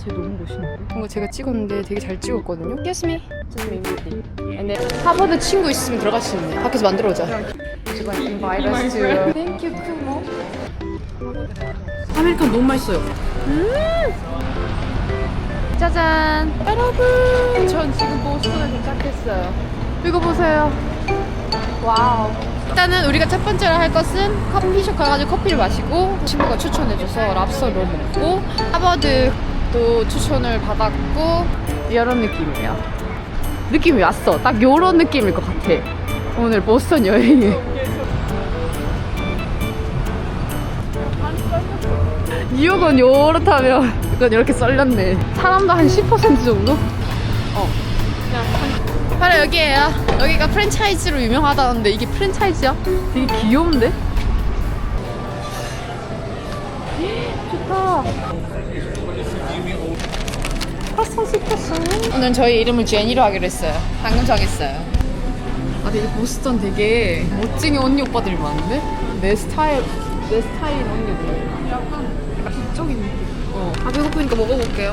쟤 너무 멋있는데? 뭔가 제가 찍었는데 되게 잘 찍었거든요. Excuse me. Just me movie. And then 하버드 친구 있으면 들어갈 수 있네. 밖에서 만들어 오자. Would you like to invite us to? Thank you, Kumo. 아메리칸 너무 맛있어요. 음! 짜잔! 여러분! 전 지금 보스턴에 도착했어요. 이거 보세요. 와우. 일단은 우리가 첫 번째로 할 것은 커피숍 가가지고 커피를 마시고 친구가 추천해줘서 랍스터를 먹고 하버드 도 추천을 받았고 이런 느낌이에요. 느낌이 왔어. 딱 이런 느낌일 것 같아. 오늘 보스턴 여행에. 뉴욕은 요렇다면 이건 이렇게 썰렸네. 사람도 한 10% 정도? 어. 바로 여기에요. 여기가 프랜차이즈로 유명하다는데 이게 프랜차이즈야? 되게 귀여운데? 좋다. 파스타 시켰어. 오늘 저희 이름을 제니로 하기로 했어요. 방금 정했어요. 아, 되게 보스턴 되게 멋쟁이 언니 오빠들이 많은데? 내 스타일, 내 스타일 언니들. 약간, 약간 북적인 느낌. 어. 아, 배고프니까 먹어볼게요.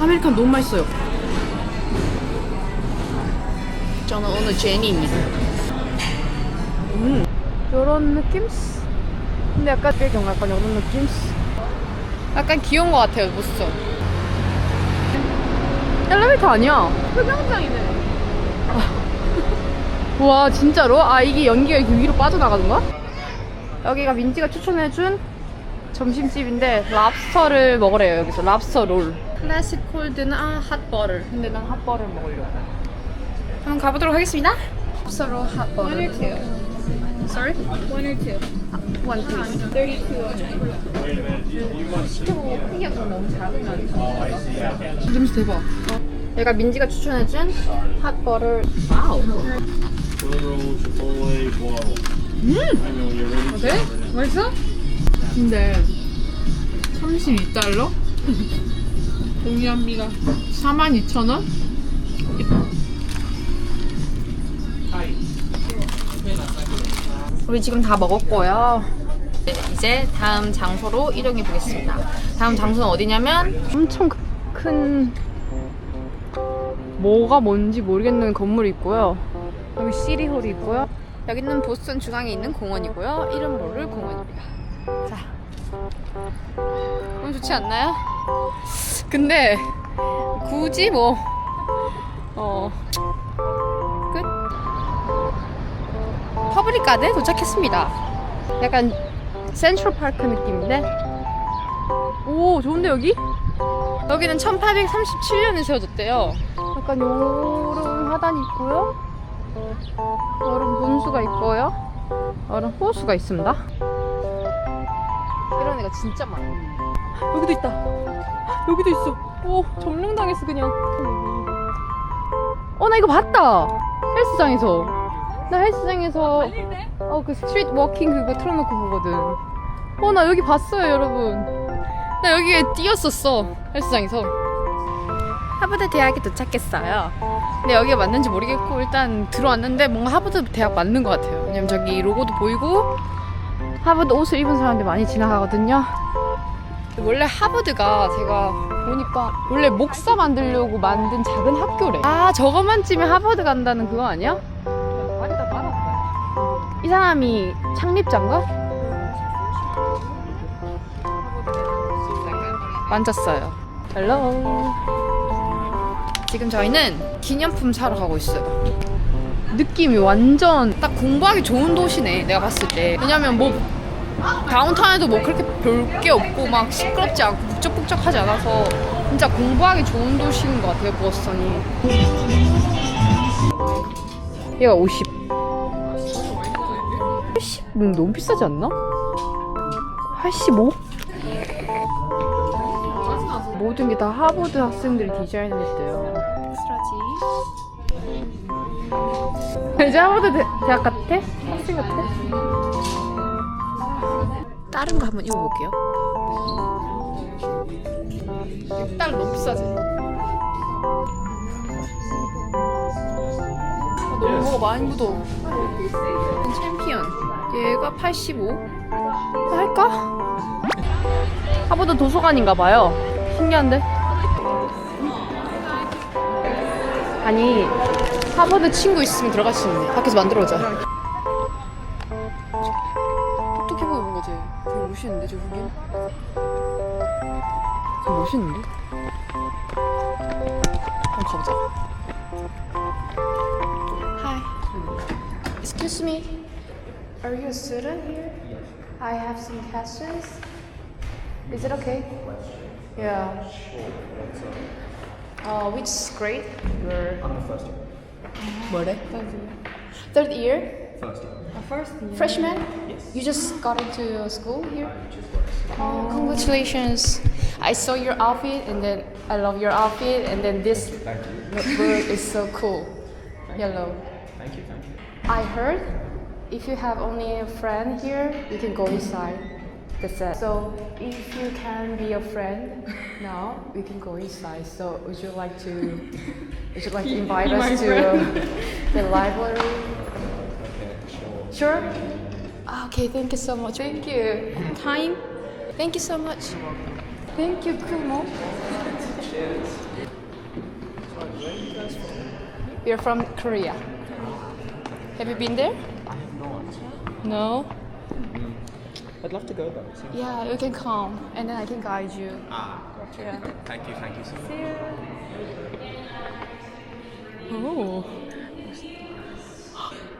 아메리칸 너무 맛있어요. 저는 오늘 제니입니다. 음, 요런 느낌? 근데 약간 배경 약간 요런 느낌? 약간 귀여운 것 같아요, 보스턴. 엘리베이터 아니야. 흡연장이네. 와, 진짜로? 아, 이게 연기가 이렇게 위로 빠져나가는 거야? 여기가 민지가 추천해준 점심집인데 랍스터를 먹으래요 여기서 랍스터 롤 클래식 콜드는 아 핫버터 근데 난 핫버터를 먹으려고 한번 가보도록 하겠습니다 랍스터 롤 two Sorry? One or two One please 32 시켜보고 크기가 좀 너무 작으면 냄새 대박 얘가 민지가 추천해준 핫버터 와우. 음! 그래? 맛있어? 근데 32달러? 동의합니다 42,000원? 우리 지금 다 먹었고요. 이제 다음 장소로 이동해 보겠습니다. 다음 장소는 어디냐면 엄청 큰 뭐가 뭔지 모르겠는 건물이 있고요. 여기 시리홀이 있고요. 여기는 보스턴 중앙에 있는 공원이고요. 이름 모를 공원입니다. 자. 너무 좋지 않나요? 근데 굳이 뭐 어, 가든 도착했습니다. 약간 센트럴 파크 느낌인데? 오 좋은데 여기? 여기는 1837년에 세워졌대요. 약간 요런 화단이 있고요. 얼음 분수가 있고요. 얼음 호수가 있습니다. 이런 애가 진짜 많아. 여기도 있다. 여기도 있어. 오 점령당했어 그냥. 어 나 이거 봤다. 헬스장에서 나 헬스장에서 어 그 스트리트 워킹 그거 틀어놓고 보거든. 어 나 여기 봤어요 여러분. 나 여기에 뛰었었어 헬스장에서. 하버드 대학에 도착했어요. 근데 여기가 맞는지 모르겠고 일단 들어왔는데 뭔가 하버드 대학 맞는 것 같아요. 왜냐면 저기 로고도 보이고 하버드 옷을 입은 사람들 많이 지나가거든요. 원래 하버드가 제가 보니까 원래 목사 만들려고 만든 작은 학교래. 아 저것만 찌면 하버드 간다는 그거 아니야? 이 사람이 창립자인가? 만졌어요. 헬로. 지금 저희는 기념품 사러 가고 있어요. 느낌이 완전 딱 공부하기 좋은 도시네 내가 봤을 때. 왜냐면 뭐 다운타운에도 뭐 그렇게 별 게 없고 막 시끄럽지 않고 북적북적하지 않아서 진짜 공부하기 좋은 도시인 것 같아요 보스턴이. 얘가 50 80? 음, 너무 비싸지 않나? 85? 모든 게 다 하버드 학생들이 디자인했대요 엑스라지 이제 하버드 대, 대학 같아? 학생 같아? 다른 거 한번 입어볼게요 6달러 너무 비싸지? 많이 묻어 챔피언 얘가 85 할까? 하버드 도서관인가 봐요. 신기한데? 아니, 하버드 친구 있으면 들어갈 수 있네. 밖에서 만들어 오자. 어떻게 보는 거지? 되게 멋있는데, 저? 되게 멋있는데? 한번 가보자. Hi. Excuse me. Are you a student here? Yes. I have some questions. Is it okay? Yeah. Uh, which grade? You're. I'm the first year. 뭐래? Third year. First year. First year. Freshman? Yes. You just got into school here? Oh, congratulations. I saw your outfit and then I love your outfit and then this Thank you. bird is so cool. Yellow. Thank you, thank you. I heard if you have only a friend here, you can go inside. That's it. So if you can be a friend now, we can go inside. So would you like to would you like to invite us to the library? Okay, sure. Sure. Ah, Okay, thank you so much. Thank you. Time. Thank you so much. Thank you, Kumo. We're from Korea. Have you been there? I have not. No. I'd love to go though. Seems- Yeah, you can come, and then I can guide you. Ah, gotcha. Yeah. Thank you, thank you so much. 오.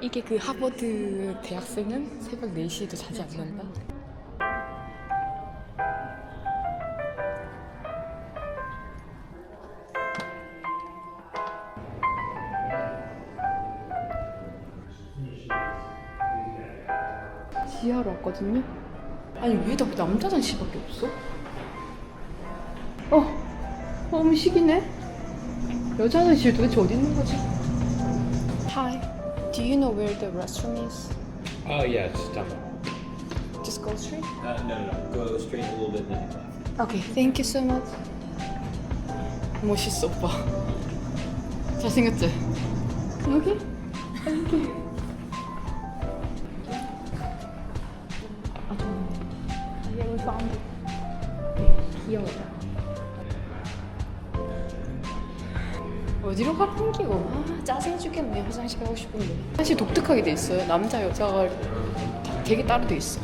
이게 그 하버드 대학생은 새벽 4시에도 자지 않는다. 왔거든요? 아니 왜 다 남자 화장실밖에 없어? 어, 어 음식이네? 여자 화장실 도대체 어디 있는 거지? Hi, do you know where the restroom is? Oh yeah, just down there. Just go straight. Uh, no, no, no. Go straight a little bit, then left. Okay, thank you so much. 멋있어 오빠. 잘생겼지? 여기? 여기. 귀여워. 어디로 가는 기고? 아 짜증 죽겠네. 화장실 가고 싶은데. 화장실 독특하게 돼 있어요. 남자 여자가 되게 따로 돼 있어.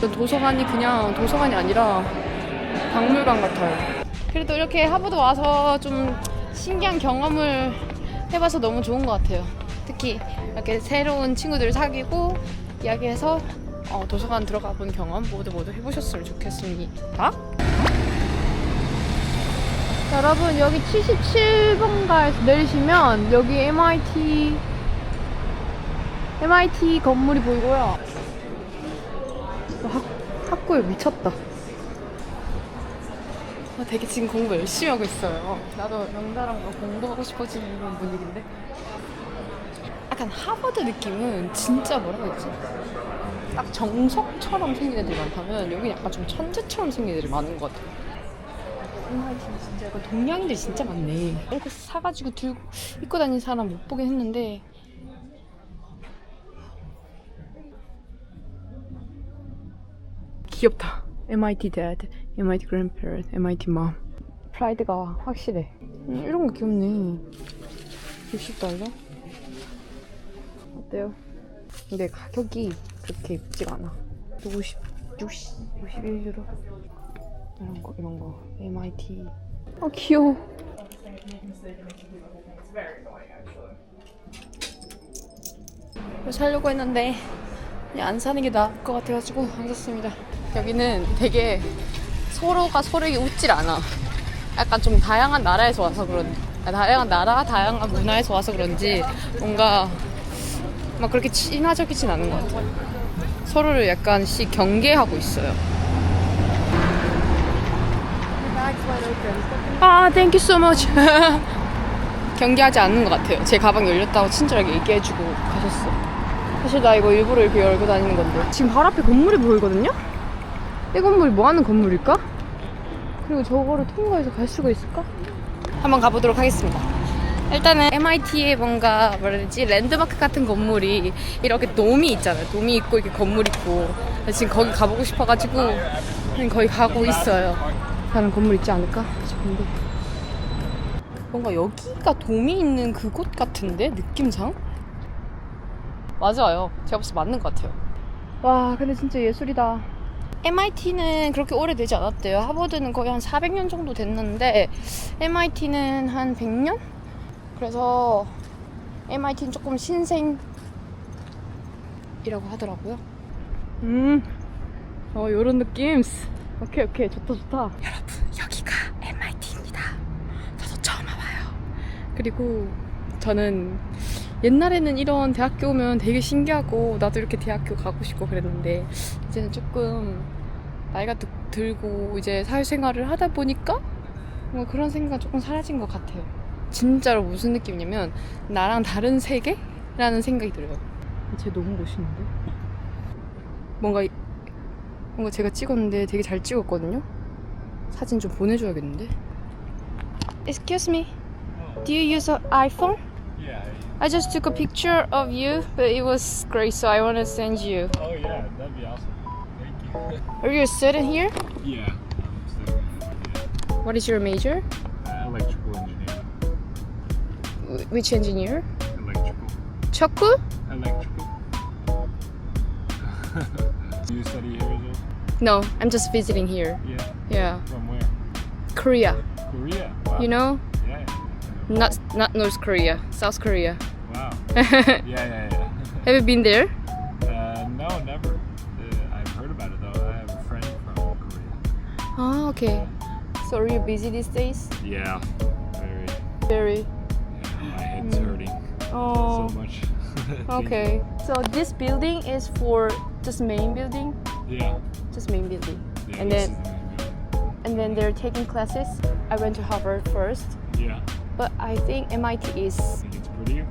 도서관이 그냥 도서관이 아니라 박물관 같아요. 그래도 이렇게 하버드 와서 좀 신기한 경험을 해봐서 너무 좋은 것 같아요. 특히 이렇게 새로운 친구들 사귀고 이야기해서 어, 도서관 들어가 본 경험 모두 모두 해보셨으면 좋겠습니다. 여러분 여기 77번가에서 내리시면 여기 MIT MIT 건물이 보이고요. 학, 학구에 미쳤다. 아, 되게 지금 공부 열심히 하고 있어요. 나도 영다랑 뭐 공부하고 싶어지는 그런 분위기인데. 약간 하버드 느낌은 진짜 뭐라고 했지? 딱 정석처럼 생긴 애들이 많다면 여기 약간 좀 천재처럼 생긴 애들이 많은 것 같아요. MIT는 진짜 약간 동양인들이 진짜 많네. 이렇게 사가지고 들고 입고 다니는 사람 못 보긴 했는데 귀엽다. MIT dad, MIT grandparent, MIT mom. 프라이드가 확실해. 음, 이런 거 귀엽네. 60달러? 어때요? 근데 가격이 그렇게 예쁘지가 않아. 50, 60, 51유로. 이런 거, 이런 거. MIT. 아, 귀여워. 이거 살려고 했는데 그냥 안 사는 게 나을 것 같아가지고 안 샀습니다. 여기는 되게 서로가 서로에게 웃질 않아. 약간 좀 다양한 나라에서 와서 그런, 아, 다양한 나라, 다양한 문화에서 와서 그런지 뭔가 막 그렇게 친화적이진 않은 것 같아요. 서로를 약간씩 경계하고 있어요. 아, thank you so much. 경계하지 않는 것 같아요. 제 가방 열렸다고 친절하게 얘기해주고 가셨어. 사실 나 이거 일부러 이렇게 열고 다니는 건데. 지금 바로 앞에 건물이 보이거든요? 이 건물이 뭐 하는 건물일까? 그리고 저거를 통과해서 갈 수가 있을까? 한번 가보도록 하겠습니다. 일단은 MIT에 뭔가 뭐라 해야 되지 랜드마크 같은 건물이 이렇게 돔이 있잖아요. 돔이 있고 이렇게 건물 있고 지금 거기 가보고 싶어가지고 거기 가고 있어요. 다른 건물 있지 않을까 싶은데 뭔가 여기가 돔이 있는 그곳 같은데 느낌상 맞아요. 제가 봤을 때 맞는 것 같아요. 와 근데 진짜 예술이다. MIT는 그렇게 오래되지 않았대요. 하버드는 거의 한 400년 정도 됐는데 MIT는 한 100년? 그래서 MIT는 조금 신생이라고 하더라고요. 음, 어 요런 느낌. 오케이 오케이 좋다 좋다. 여러분 여기가 MIT입니다. 저도 처음 와봐요. 그리고 저는 옛날에는 이런 대학교 오면 되게 신기하고 나도 이렇게 대학교 가고 싶고 그랬는데 이제는 조금 나이가 드- 들고 이제 사회생활을 하다 보니까 뭔가 그런 생각이 조금 사라진 것 같아요. 진짜로 무슨 느낌이냐면 나랑 다른 세계라는 생각이 들어요. 쟤 너무 멋있는데? 뭔가 이- 뭔가 제가 찍었는데 되게 잘 찍었거든요. 사진 좀 보내줘야겠는데. Excuse me. Do you use an iPhone? Yeah. I just took a picture of you, but it was great, so I want to send you. Oh yeah, that'd be awesome. Thank you. Are you a student here? Yeah. What is your major? Which engineer? Electrical. Chokku? Electrical. Do you study here as well? No, I'm just visiting here. Yeah. Yeah, From where? Korea. Korea. Wow. You know, Yeah. not not North Korea, South Korea. Wow. Have Yeah, yeah, yeah. you been there? Uh, no, never. Uh, I've heard about it though. I have a friend from Korea. Ah, okay. So are you busy these days? Yeah. Very. Very. My head's mm. hurting Oh. so much. Okay. So this building is for just main building, Yeah. just main building, yeah and then the building. and then they're taking classes. I went to Harvard first, Yeah. but I think MIT is I think it's prettier.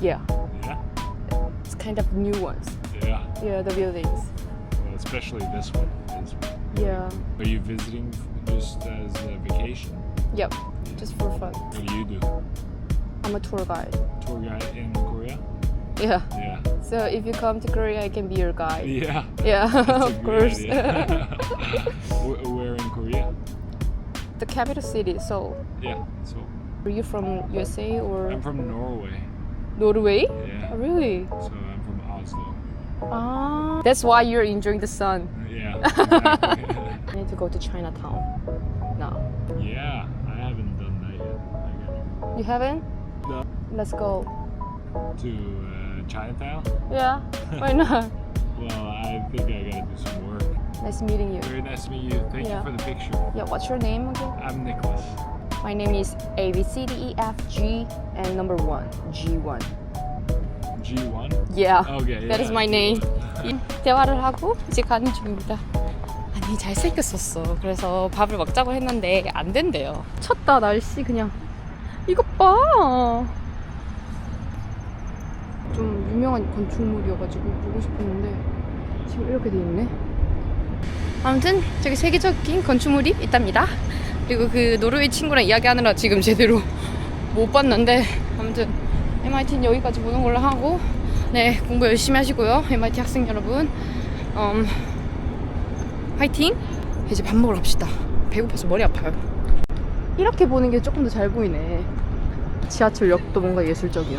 yeah, Yeah. it's kind of new ones. Yeah. Yeah, the buildings. Well, especially this one. Is, Yeah. are you visiting just as a vacation? Yep. Just for fun. What do you do? I'm a tour guide. Tour guide in Korea? Yeah. Yeah. So if you come to Korea, I can be your guide. Yeah. Yeah, of course. Where in Korea? the capital city, Seoul. Yeah. Seoul. Are you from USA or I'm from Norway. Norway? Yeah. Oh, really? So I'm from Oslo. Ah. That's why you're enjoying the sun. Yeah. exactly. I need to go to Chinatown now. yeah. I haven't done that yet. I You haven't? Let's go. to uh, Chinatown. Yeah. Why not? Well, I think I gotta do some work. Nice meeting you. Very nice to meet you. Thank Yeah. you for the picture. Yeah. What's your name again? I'm Nicholas. My name is A B C D E F G and number one G one. G1. Yeah. Okay. That is my name. G1. 대화를 하고 이제 가는 중입니다. 아니 잘생겼었어. 그래서 밥을 먹자고 했는데 안 된대요. 쳤다 날씨 그냥. 이것 봐. 좀 유명한 건축물이어가지고 보고 싶었는데 지금 이렇게 돼 있네. 아무튼 저기 세계적인 건축물이 있답니다. 그리고 그 노르웨이 친구랑 이야기하느라 지금 제대로 못 봤는데 아무튼 MIT는 여기까지 보는 걸로 하고 네 공부 열심히 하시고요. MIT 학생 여러분. 음, 화이팅! 이제 밥 먹으러 갑시다. 배고파서 머리 아파요. 이렇게 보는 게 조금 더 잘 보이네. 지하철역도 뭔가 예술적이야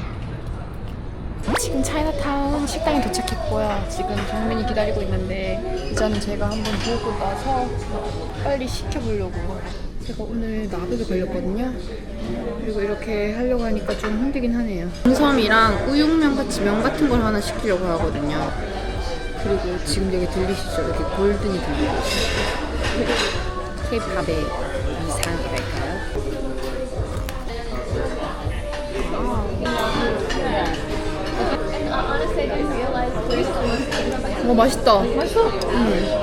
지금 차이나타운 식당에 도착했고요 지금 정민이 기다리고 있는데 이자는 제가 한번 보고 나서 빨리 시켜보려고 제가 오늘 마법에 걸렸거든요 그리고 이렇게 하려고 하니까 좀 힘들긴 하네요. 삼섬이랑 우육면 같이 면 같은 걸 하나 시키려고 하거든요. 그리고 지금 여기 들리시죠? 여기 골든이 들리고 있어요. 케이팝의 이상이랄까요? 어 맛있다. 맛있어? 응.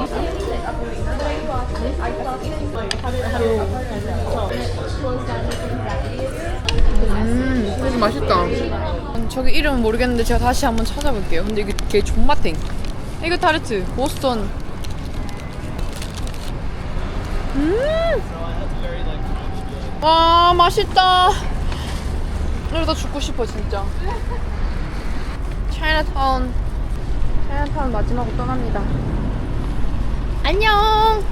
음, 되게 맛있다. 음, 저기 이름은 모르겠는데 제가 다시 한번 찾아볼게요. 근데 이게 개 존맛탱. 이거 타르트, 보스턴. 음! 와, 맛있다. 이러다 죽고 싶어 진짜. 차이나타운 차이나타운 마지막으로 떠납니다. 안녕.